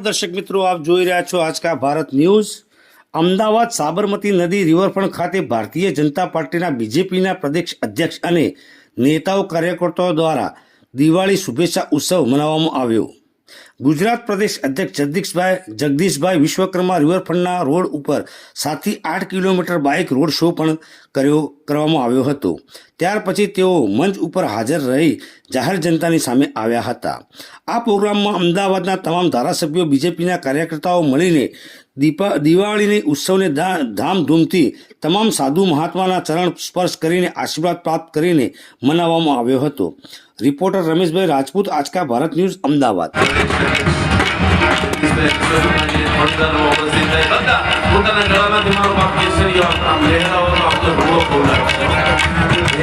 દર્શક મિત્રો, આપ જોઈ રહ્યા છો આજકા ભારત ન્યૂઝ. અમદાવાદ સાબરમતી નદી રિવરફ્રન્ટ ખાતે ભારતીય જનતા પાર્ટીના બીજેપીના પ્રદેશ અધ્યક્ષ અને નેતાઓ કાર્યકર્તાઓ દ્વારા દિવાળી શુભેચ્છા ઉત્સવ મનાવવામાં આવ્યો. ગુજરાત પ્રદેશ અધ્યક્ષ જગદીશભાઈ જગદીશભાઈ વિશ્વકર્મા રિવરફ્રન્ટના રોડ ઉપર સાતથી આઠ કિલોમીટર બાઇક રોડ શો પણ કર્યો, કરવામાં આવ્યો હતો. ત્યાર પછી તેઓ મંચ ઉપર હાજર રહી જાહેર જનતાની સામે આવ્યા હતા. આ પ્રોગ્રામમાં અમદાવાદના તમામ ધારાસભ્યો, બીજેપીના કાર્યકર્તાઓ મળીને દીપા દિવાળીની ઉત્સવને ધામધૂમથી તમામ સાધુ મહાત્માના ચરણ સ્પર્શ કરીને આશીર્વાદ પ્રાપ્ત કરીને મનાવવામાં આવ્યો હતો. Reporter Rameshbhai Rajput Aajka Bharat news, Ahmedabad. એ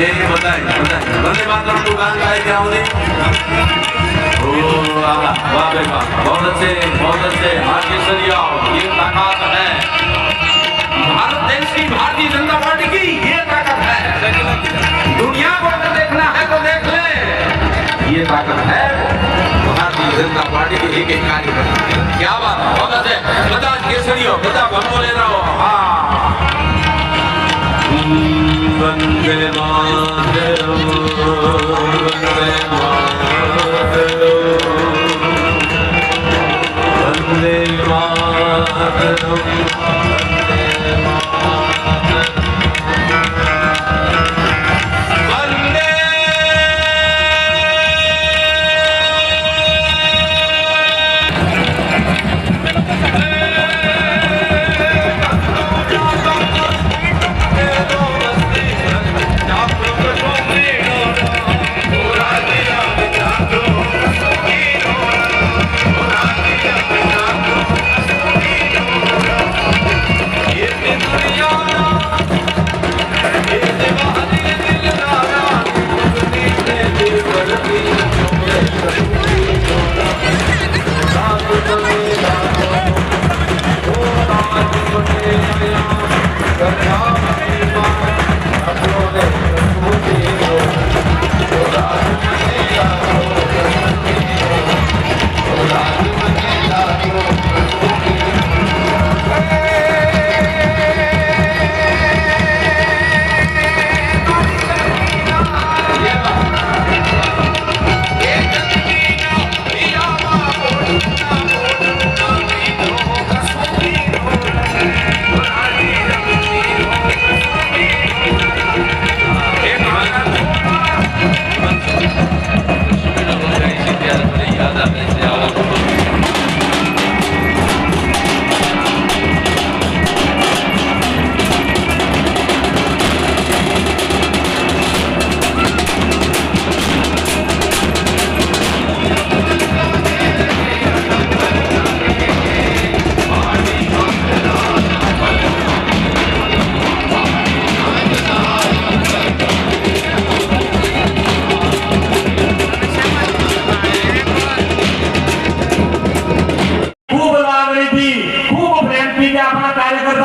बहुत अच्छे बहुत अच्छे आगे सरिया ये ताकत है भारत देश की भारतीय जनता पार्टी की ये ताकत है दुनिया को अगर देखना है तो देख ले ये ताकत है भारतीय जनता पार्टी के एक एक कार्यकर्ता क्या बात बहुत अच्छे बता केसरियों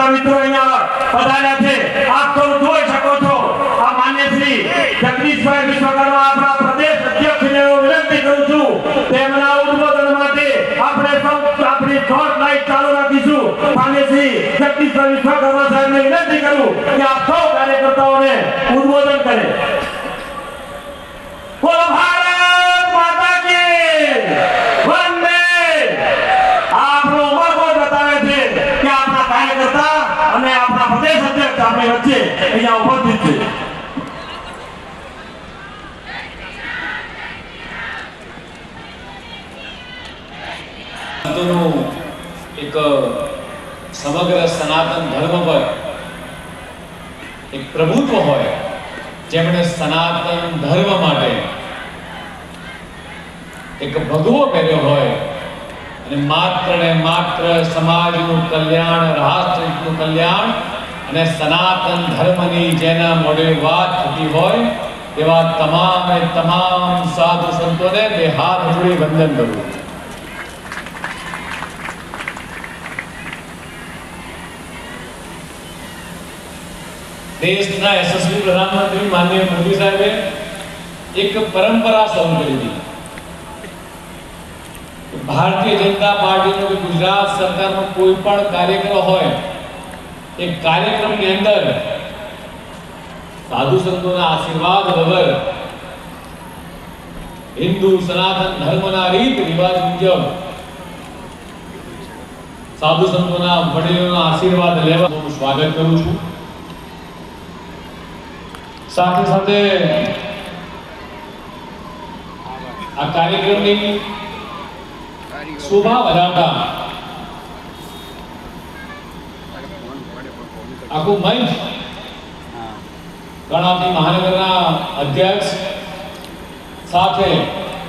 કાર્યકર્તા મિત્રો અહીંયા પધાર્યા છે. આપ સૌ જોઈ શકો છો. આ માન્ય શ્રી જગદીશભાઈ વિશ્વકર્મા આપણા પ્રદેશ અધ્યક્ષને વિનંતી કરું છું તેમના ઉદ્બોધન માટે આપણે સૌ આપણી શોર્ટ લાઈટ ચાલુ રાખીશું. માન્ય શ્રી જગદીશભાઈ વિશ્વકર્મા સાહેબને વિનંતી કરું કે આપ સૌ કાર્યકર્તાઓને ઉદ્બોધન કરે. બોલો, ભારત માતા કી વંદે આપણો મર્મો બતાવે છે કે આપણા કાર્યકર્તા અને આપણા પ્રદેશ અધ્યક્ષ આપણી અહીંયા ઉપસ્થિત છે. એક સમગ્ર સનાતન ધર્મ પર એક પ્રભુત્વ હોય, જેમણે સનાતન ધર્મ માટે એક ભગવો પહેર્યો હોય અને માત્ર ને માત્ર સમાજનું કલ્યાણ રાષ્ટ્રનું કલ્યાણ અને સનાતન ધર્મની જેના મોઢે વાત થતી હોય, એવા તમામે તમામ સાધુ સંતોને બે હાથ જોડી વંદન કરું દેશના યશસ્વી પ્રધાનમંત્રી માનનીય મોદી સાહેબે એક પરંપરા શરૂ કરી ભારતીય જનતા પાર્ટીનો કે ગુજરાત સરકારનો કોઈ પણ કાર્યક્રમ હોય એ કાર્યક્રમની અંદર સાધુ સંતોના આશીર્વાદ વગર હિન્દુ સનાતન ધર્મના રીત રિવાજ મુજબ સાધુ સંતોના વડીલોના આશીર્વાદ લેવા હું સ્વાગત કરું છું. સાથે સાથે આ કાર્યક્રમની શોભા વધારતા આખું મંચ. કર્ણાવતી મહાનગરના અધ્યક્ષ સાથે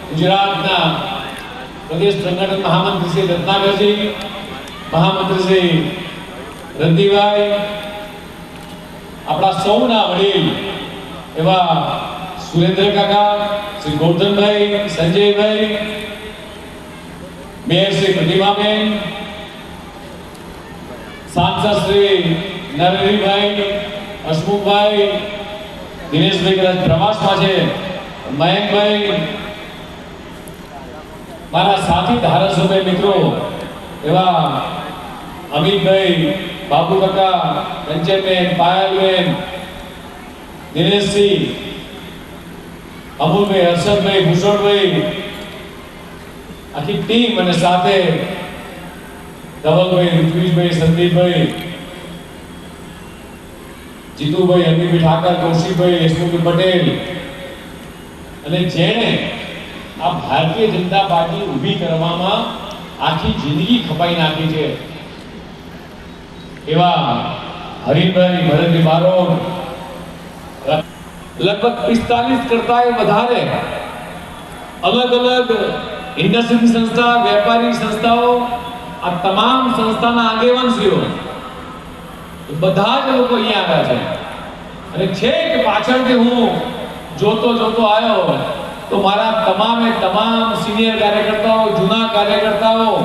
ગુજરાતના પ્રદેશ સંગઠન મહામંત્રી શ્રી રત્નાકરજી, મહામંત્રી શ્રી રંદીભાઈ આપણા સૌના વડીલ એવા સુરેન્દ્ર કાકા, શ્રી ગોરધનભાઈ સંજયભાઈ, મેયર શ્રી પ્રતિમાબેન, સાંસદ શ્રી નરહરીભાઈ હસમુખભાઈ, દિનેશભાઈ કદાચ પ્રવાસમાં છે, મયંકભાઈ, મારા સાથી ધારાસભ્ય મિત્રો, એવા અમિતભાઈ બાબુ કાકા રંજનબેન પાયલબેન દિનેશસિંહ, અમુલભાઈ, હર્ષદભાઈ, ભૂષણભાઈ, આખી ટીમ અને સાથે ધવલભાઈ, ઋત્વિજભાઈ, સંદીપભાઈ જીતુભાઈ હરમીભાઈ ઠાકર, કૌશિકભાઈ યશમુખભાઈ પટેલ. અને જેણે આ ભારતીય જનતા પાર્ટી ઊભી કરવામાં આખી જિંદગી ખપાઈ નાખી છે. એવા હરીભાઈ ભરતભાઈ બારોટ. લગભગ પિસ્તાલીસ કરતા વધારે અલગ અલગ ઇન્ડસ્ટ્રી સંસ્થા, વેપારી સંસ્થાઓ, આ તમામ સંસ્થાના આગેવાનશ્રીઓ બધા જ લોકો અહીંયા આવ્યા છે. અને છેક પાછળથી હું જોતો જોતો આવ્યો તો મારા તમામે તમામ સિનિયર કાર્યકર્તાઓ, જૂના કાર્યકર્તાઓ,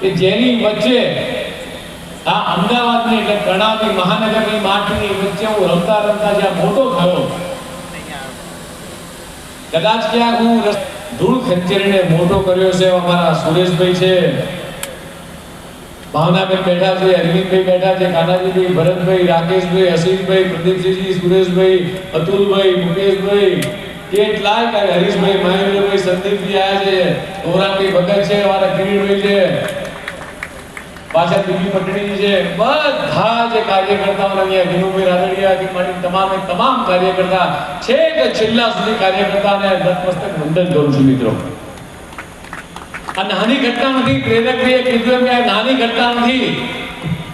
કે જેની વચ્ચે આ અમદાવાદની એટલે કર્ણાવતી મહાનગરની માટીની વચ્ચે હું રમતા રમતા જ્યાં મોટો થયો, કદાચ ક્યાંક હું ધૂળ ખંચેરીને મોટો કર્યો છે, અમારા મારા સુરેશભાઈ છે. ભાવનાબેન બેઠા છે અરવિંદભાઈ બેઠા છે કાનાજીભાઈ, ભરતભાઈ, રાકેશભાઈ, અસીમભાઈ પ્રદીપસિંહજી સુરેશભાઈ, અતુલભાઈ, મુકેશભાઈ, કેટલાય કાંઈ હરીશભાઈ, મહેન્દ્રભાઈ, સંદીપજી આવ્યા છે. ગૌરાંગભાઈ ભગત છે મારા કિરીટભાઈ છે. પાછા દિલ્હી પટણી છે. બધા જે કાર્યકર્તાઓ અહીંયા, વિનુભાઈ રાદડિયા કે માટે તમામે તમામ કાર્યકર્તા, છેક છેલ્લા સુધી કાર્યકર્તાને નતમસ્તક વંદન કરું છું મિત્રો. આ નાની ઘટના નથી પ્રેરકભાઈએ કીધું એમ કે આ નાની ઘટના નથી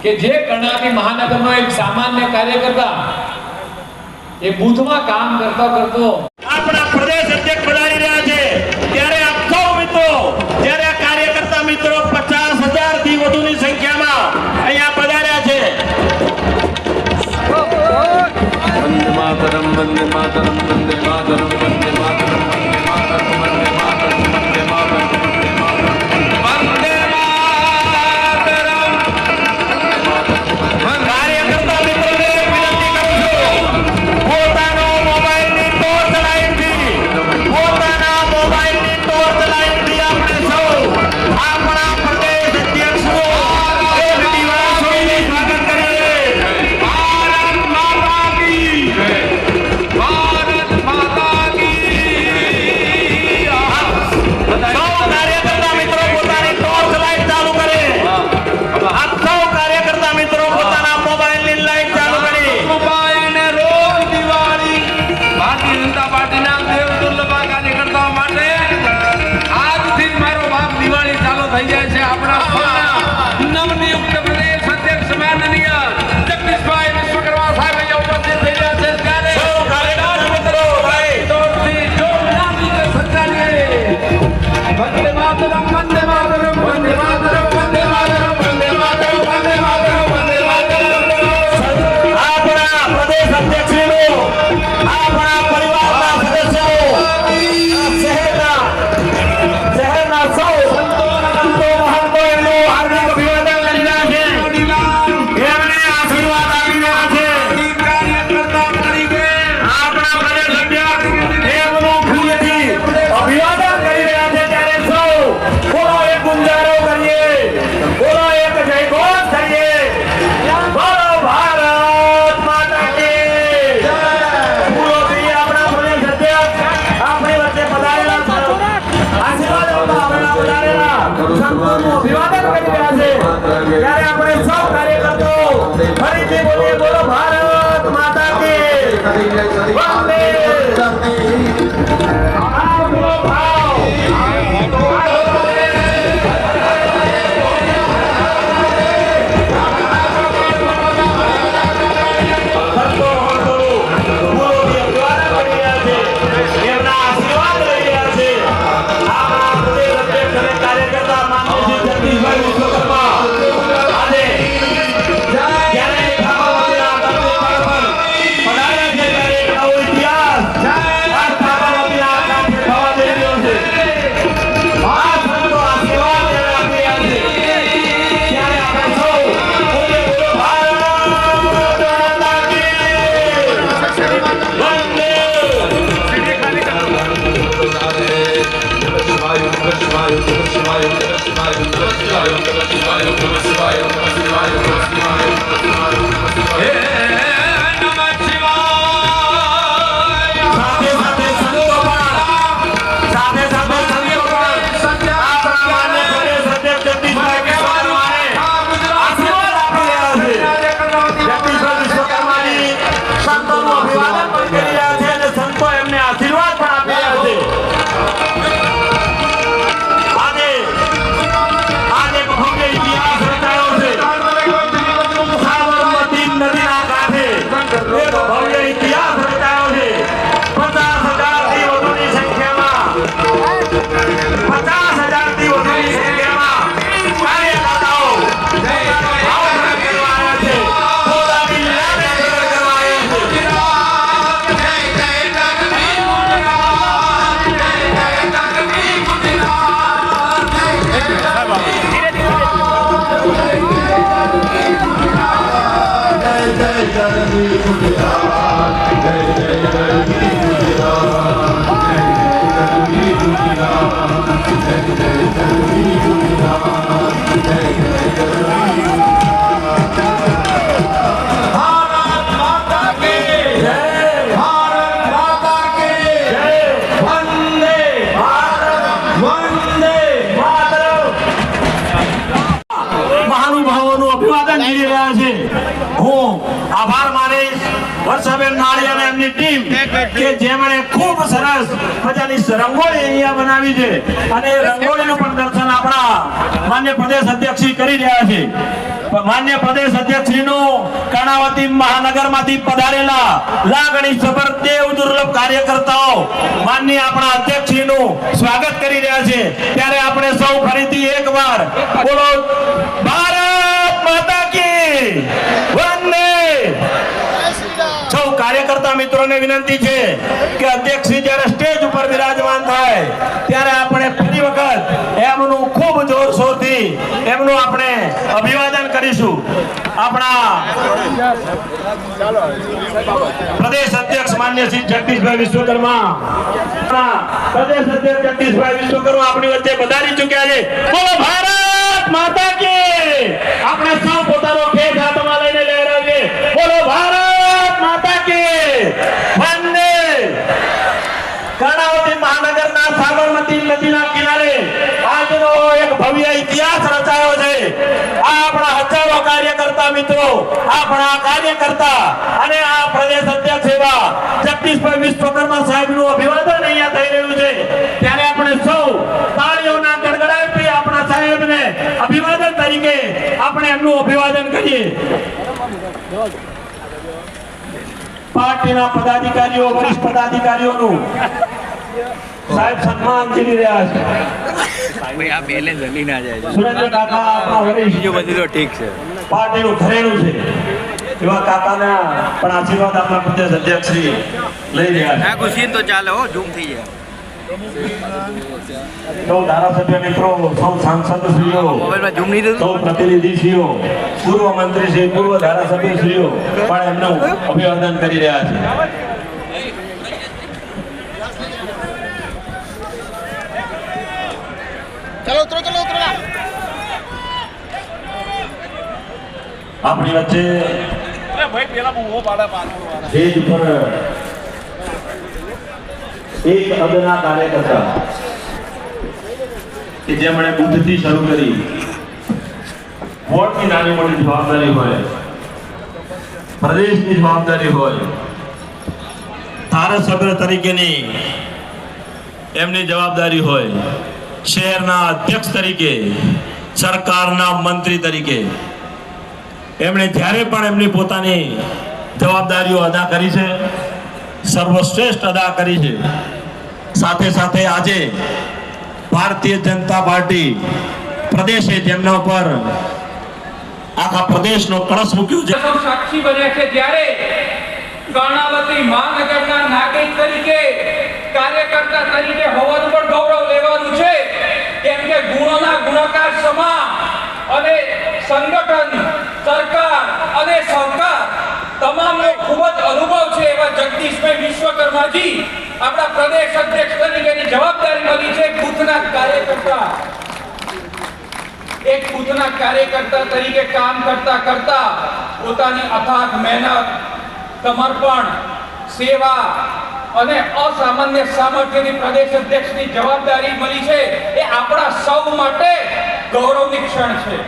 કે જે કર્ણાટક મહાનગરનો એક સામાન્ય કાર્યકર્તા એ બુથમાં કામ કરતો કરતો આપણા પ્રદેશ અધ્યક્ષ પધારી રહ્યા છે. ત્યારે આખો મિત્રો જ્યારે આ કાર્યકર્તા મિત્રો પચાસ હજારથી વધુની સંખ્યામાં અહીંયા પધાર્યા છે. વંદે માતરમ વંદે માતરમ વંદે માતરમ મજાની રંગોળી અહીંયા બનાવી છે. અને રંગોળીનું પણ દર્શન આપણા માન્ય પ્રદેશ અધ્યક્ષ કરી રહ્યા છે. માન્ય પ્રદેશ અધ્યક્ષનું કર્ણાવતી મહાનગરમાંથી પધારેલા લાગણી દુર્લભ કાર્યકર્તાઓ માન્ય આપણા અધ્યક્ષનું સ્વાગત કરી રહ્યા છે. ત્યારે આપણે સૌ ફરીથી એકવાર બોલો ભારત માતા કી વંદે સૌ કાર્યકર્તા મિત્રોને વિનંતી છે કે અધ્યક્ષજી જ્યારે સ્ટેજ ઉપર બિરાજમાન થાય, ત્યારે આપણે ફરી વખત એમનું ખૂબ જોરશોરથી એમનું આપણે અભિવાદન કરીશું. આપણા પ્રદેશ અધ્યક્ષ માન્ય શ્રી જગદીશભાઈ વિશ્વકર્મા. પ્રદેશ અધ્યક્ષ જગદીશભાઈ વિશ્વકર્મા આપણી વચ્ચે પધારી ચૂક્યા છે. બોલો, ભારત માતા કે! આપણે સૌ પોતાનો ખેસ હાથમાં લઈને લહેરાવીએ બોલો ભારત માતા કી વંદે કર્ણાવતી મહાનગરના સાબરમતી નદીના કિનારે આજનો એક ભવ્ય ઇતિહાસ રચાયો છે. આપણા હજારો કાર્યકર્તા મિત્રો, આપણા કાર્યકર્તા અને આ પ્રદેશ અધ્યક્ષ એવા જગદીશભાઈ વિશ્વકર્મા સાહેબનું અભિવાદન અહીંયા થઈ રહ્યું છે. ત્યારે આપણે સૌ તાળીઓના ગડગડાટથી આપણા સાહેબને અભિવાદન તરીકે આપણે એમનું અભિવાદન કરીએ. પાર્ટીના પદાધિકારીઓ, વરિષ્ઠ પદાધિકારીઓનું સાહેબ સન્માન કરી રહ્યા છે. ભાઈ આ બેલે હલી ના જાય સુરેન્દ્ર કાકા આપણા વરિષ્ઠ. બીજું બધું તો ઠીક છે. પાર્ટીનું ઘરેણું છે. એવા કાકાના પણ આશીર્વાદ આપણા પ્રદેશ અધ્યક્ષ શ્રી લઈ રહ્યા છે. આ ખુશી તો ચાલે હો ઝૂમ થઈ જાય. સૌ ધારાસભ્ય મિત્રો સૌ સાંસદ શ્રીઓ મોબાઈલમાં ઝૂમ સૌ પ્રતિનિધિશ્રીઓ પૂર્વ મંત્રી શ્રી પૂર્વ ધારાસભ્યશ્રીઓ પણ એમનું અભિવાદન કરી રહ્યા છે. આપણી વચ્ચે સ્ટેજ પર એક અદના કાર્યકર્તા કે જેમણે બુદ્ધથી શરૂ કરી વોર્ડની નાની મોટી જવાબદારી હોય પ્રદેશની જવાબદારી હોય ધારાસભ્ય તરીકેની એમની જવાબદારી હોય. શહેરના અધ્યક્ષ તરીકે, સરકારના મંત્રી તરીકે. એમણે જ્યારે પણ એમની પોતાની જવાબદારીઓ અદા કરી છે, સર્વશ્રેષ્ઠ અદા કરી છે, સાથે સાથે આજે ભારતીય જનતા પાર્ટી પ્રદેશે તેમના ઉપર આખા પ્રદેશનો કળશ મૂક્યો છે. સાક્ષી બન્યા છે જ્યારે કર્ણાવતી મહાનગરના નાગરિક તરીકે, કાર્યકર્તા તરીકે હોવાનું ગુણોના ગુણાકાર સમા અને સંગઠન, સરકાર અને સહકાર તમામનો ખૂબ જ અનુભવ છે એવા જગદીશભાઈ વિશ્વકર્માજી. આપણા પ્રદેશ અધ્યક્ષ તરીકેની જવાબદારી મળી છે બુથના કાર્યકર્તા. એક બુથના કાર્યકર્તા તરીકે કામ કરતા કરતા પોતાની અથાગ મહેનત, સમર્પણ, સેવા અને અસામાન્ય સામર્થ્યની પ્રદેશ અધ્યક્ષની જવાબદારી મળી છે એ આપણા સૌ માટે ગૌરવની ક્ષણ છે.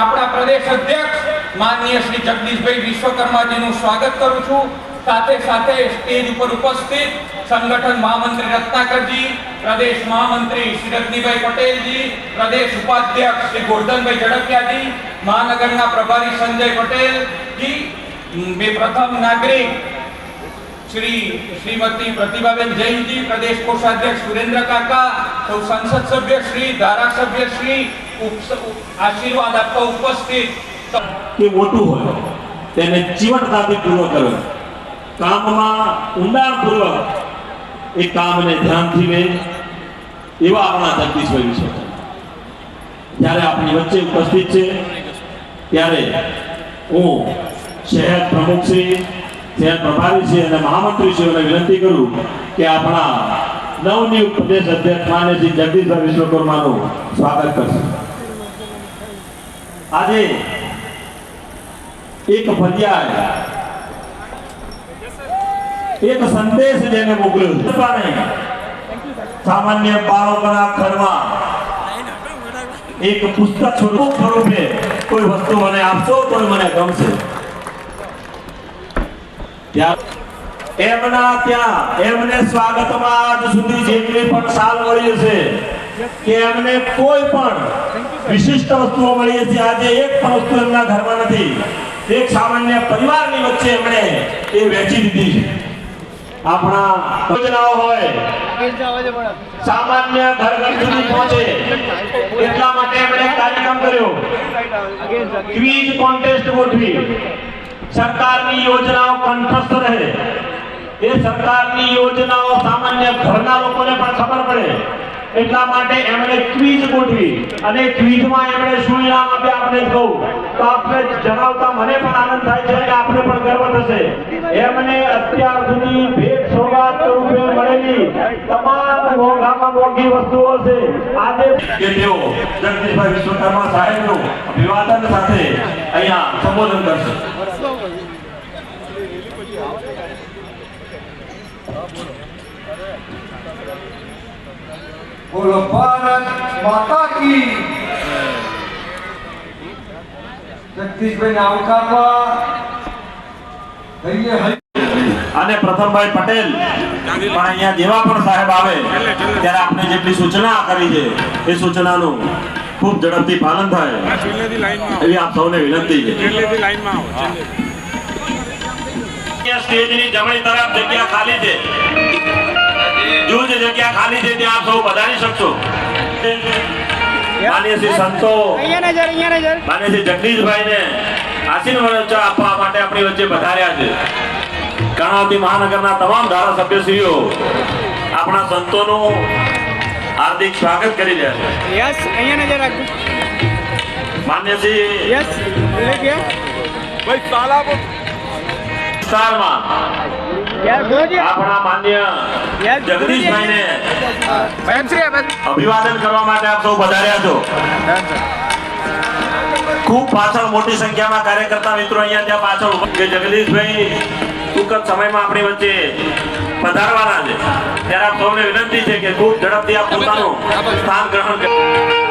આપણા પ્રદેશ અધ્યક્ષ માનનીય શ્રી જગદીશભાઈ વિશ્વકર્માજીનું સ્વાગત કરું છું. સાથે સાથે સ્ટેજ ઉપર ઉપસ્થિત સંગઠન મહામંત્રી રત્નાકરજી, પ્રદેશ મહામંત્રી શ્રી રજનીભાઈ પટેલજી, પ્રદેશ ઉપાધ્યક્ષ શ્રી ગોરધનભાઈ ઝડપિયાજી, મહાનગરના પ્રભારી સંજય પટેલજી, બે પ્રથમ નાગરિક શ્રી શ્રીમતી પ્રતિભાબેન જૈનજી પ્રદેશ કોષાધ્યક્ષ સુરેન્દ્ર કાકા, સૌ સંસદ સભ્ય શ્રી, ધારાસભ્ય શ્રી આશીર્વાદ આપવા ઉપસ્થિત. તે મોટું હોય, તેને જીવનતાથી પૂરો કરે કામમાં ઊંડાણપૂર્વક એ કામને ધ્યાનથી લે, એવા આપણા જગદીશભાઈ વિશે. જ્યારે આપણી વચ્ચે ઉપસ્થિત છે, ત્યારે હું શહેર પ્રમુખશ્રી શહેર છે અને મહામંત્રીશ્રીઓને વિનંતી કરું કે આપણા નવનિયુક્ત પ્રદેશ અધ્યક્ષ માનેજી જગદીશભાઈ વિશ્વકર્માનું સ્વાગત કરશે. આજે એક ફરિયાદ એક સંદેશ જેને મોકલ્યો સામાન્ય બાળકોના ઘરમાં એક પુસ્તક સ્વરૂપ કોઈ વસ્તુ મને આપશો? તો મને ગમશે. ત્યાં એમના ત્યાં, એમને સ્વાગતમાં આજ સુધી જેટલી પણ સાલ મળી છે કે એમને કોઈ પણ વિશિષ્ટ વસ્તુઓ મળી છે આજે એક પણ વસ્તુ એમના ઘરમાં નથી. એક સામાન્ય પરિવારની વચ્ચે એમણે એ વેચી દીધી. આપણા યોજનાઓ હોય, સામાન્ય ઘર ઘર સુધી પહોંચે, એટલા માટે એમણે કાર્યક્રમ કર્યો. ક્વિઝ કોન્ટેસ્ટ ગોઠવી. સરકારની યોજનાઓ કંઠસ્થ રહે. એ સરકારની યોજનાઓ સામાન્ય ઘરના લોકોને પણ ખબર પડે. એટલા માટે એમણે ક્વિઝ ગોઠવી અને ક્વિઝમાં એમણે શું ઇનામ આપ્યા આપણે કહું. તો આપણે જણાવતા મને પણ આનંદ થાય છે અને આપણે પણ ગર્વ થશે. એમને અત્યાર સુધી ભેટ સોગાત રૂપે મળેલી તમામ મોંઘામાં મોંઘી વસ્તુઓ છે. આજે કે તેઓ જગદીશભાઈ વિશ્વકર્મા સાહેબનું અભિવાદન સાથે અહીંયા સંબોધન કરશે. બોલો, ભારત માતા અને પ્રથમભાઈ પટેલ, પણ અહીંયા જેવા પણ સાહેબ આવે, ત્યારે આપણે જેટલી સૂચના કરી છે, એ સૂચનાનું ખૂબ ઝડપથી પાલન થાય. એવી આપ સૌને વિનંતી છે. અહીંયા સ્ટેજની જમણી તરફ જગ્યા ખાલી છે. જો જે જગ્યા ખાલી છે ત્યાં આપ સૌ વધારી શકશો. માન્ય શ્રી સંતો માન્ય શ્રી જગદીશભાઈને આશીર્વાદ આપવા માટે આપણી વચ્ચે પધાર્યા છે. કર્ણાવતી મહાનગરના તમામ ધારાસભ્યશ્રીઓ આપણા સંતોનું હાર્દિક સ્વાગત કરી રહ્યા છે. યસ અહીંયા નજર રાખજો. માન્ય શ્રી યસ બોલજે આપણા માન્ય જગદીશભાઈને અભિવાદન કરવા માટે આપ સૌ પધાર્યા છો. ખૂબ પાછળ મોટી સંખ્યામાં કાર્યકર્તા મિત્રો અહીંયા ત્યાં પાછળ કે જગદીશભાઈ ટૂંક જ સમયમાં આપણી વચ્ચે પધારવાના છે. ત્યારે આપ સૌને વિનંતી છે કે ખૂબ ઝડપથી આપ પોતાનું સ્થાન ગ્રહણ કરો.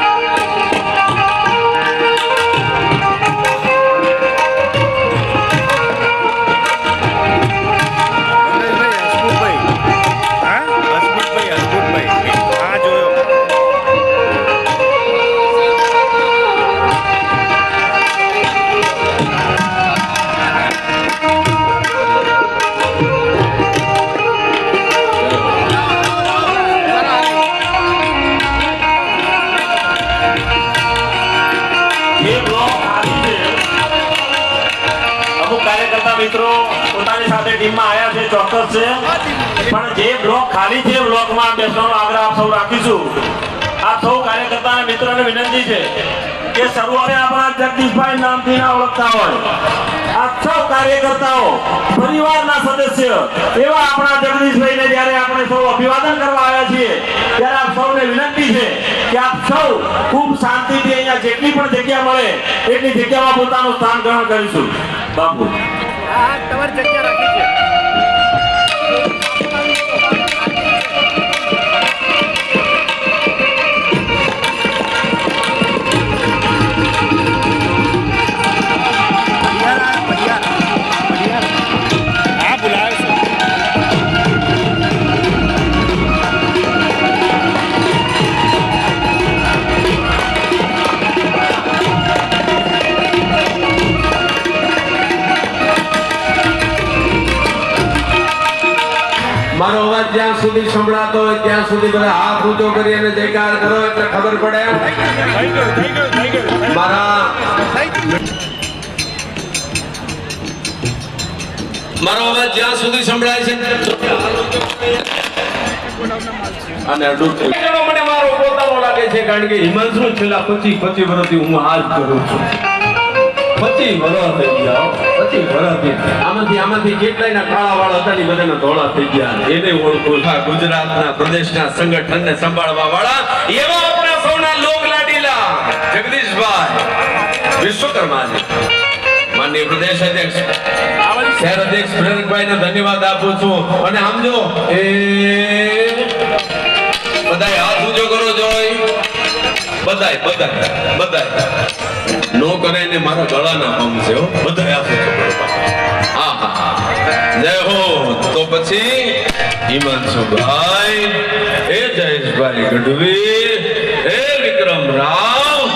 જગદીશભાઈ નામથી ઓળખતા હોય. આ કાર્યકર્તાઓ, પરિવારના સદસ્ય. એવા આપણા જગદીશભાઈને જ્યારે આપણે સૌ અભિવાદન કરવા આવ્યા છીએ, ત્યારે આપ સૌને વિનંતી છે કે આપ સૌ ખૂબ શાંતિથી અહીંયા જેટલી પણ જગ્યા મળે, એટલી જગ્યામાં પોતાનું સ્થાન ગ્રહણ કરીશું. બાપુ. તમારી જગ્યા રાખી છે. સુધી સંભળાતો હોય ત્યાં સુધી બધા હાથ ઊંચો કરી અને જયકાર કરો એટલે ખબર પડે મારા મારો અવાજ જ્યાં સુધી સંભળાય છે કારણ કે હિમાંશુ છેલ્લા પચીસ પચીસ વર્ષથી હું જ કરું છું. પચીસ વર્ષ થઈ ગયા હો. પચીસ વર્ષથી આમાંથી આમાંથી કેટલાયના કાળા વાળા હતા ને બધાના ધોળા થઈ ગયા એને ઓળખું. પ્રદેશ ગુજરાતના પ્રદેશના સંગઠનને સંભાળવા વાળા એવા આપણા સૌના લોક લાડીલા. જગદીશભાઈ વિશ્વકર્માજી. માનનીય પ્રદેશ અધ્યક્ષ, શહેર અધ્યક્ષ પ્રેરકભાઈને ધન્યવાદ આપું છું. અને સમજો એ બધાય હાથ ઊંચો કરો જોઈ બધાય બધાય બધાય. નો કરે ને મારા ગળાના પમ છે હો. બધાય આપો હા તો પછી હિમાંશુભાઈ એ જયેશભાઈ ગઢવી એ વિક્રમ રાજ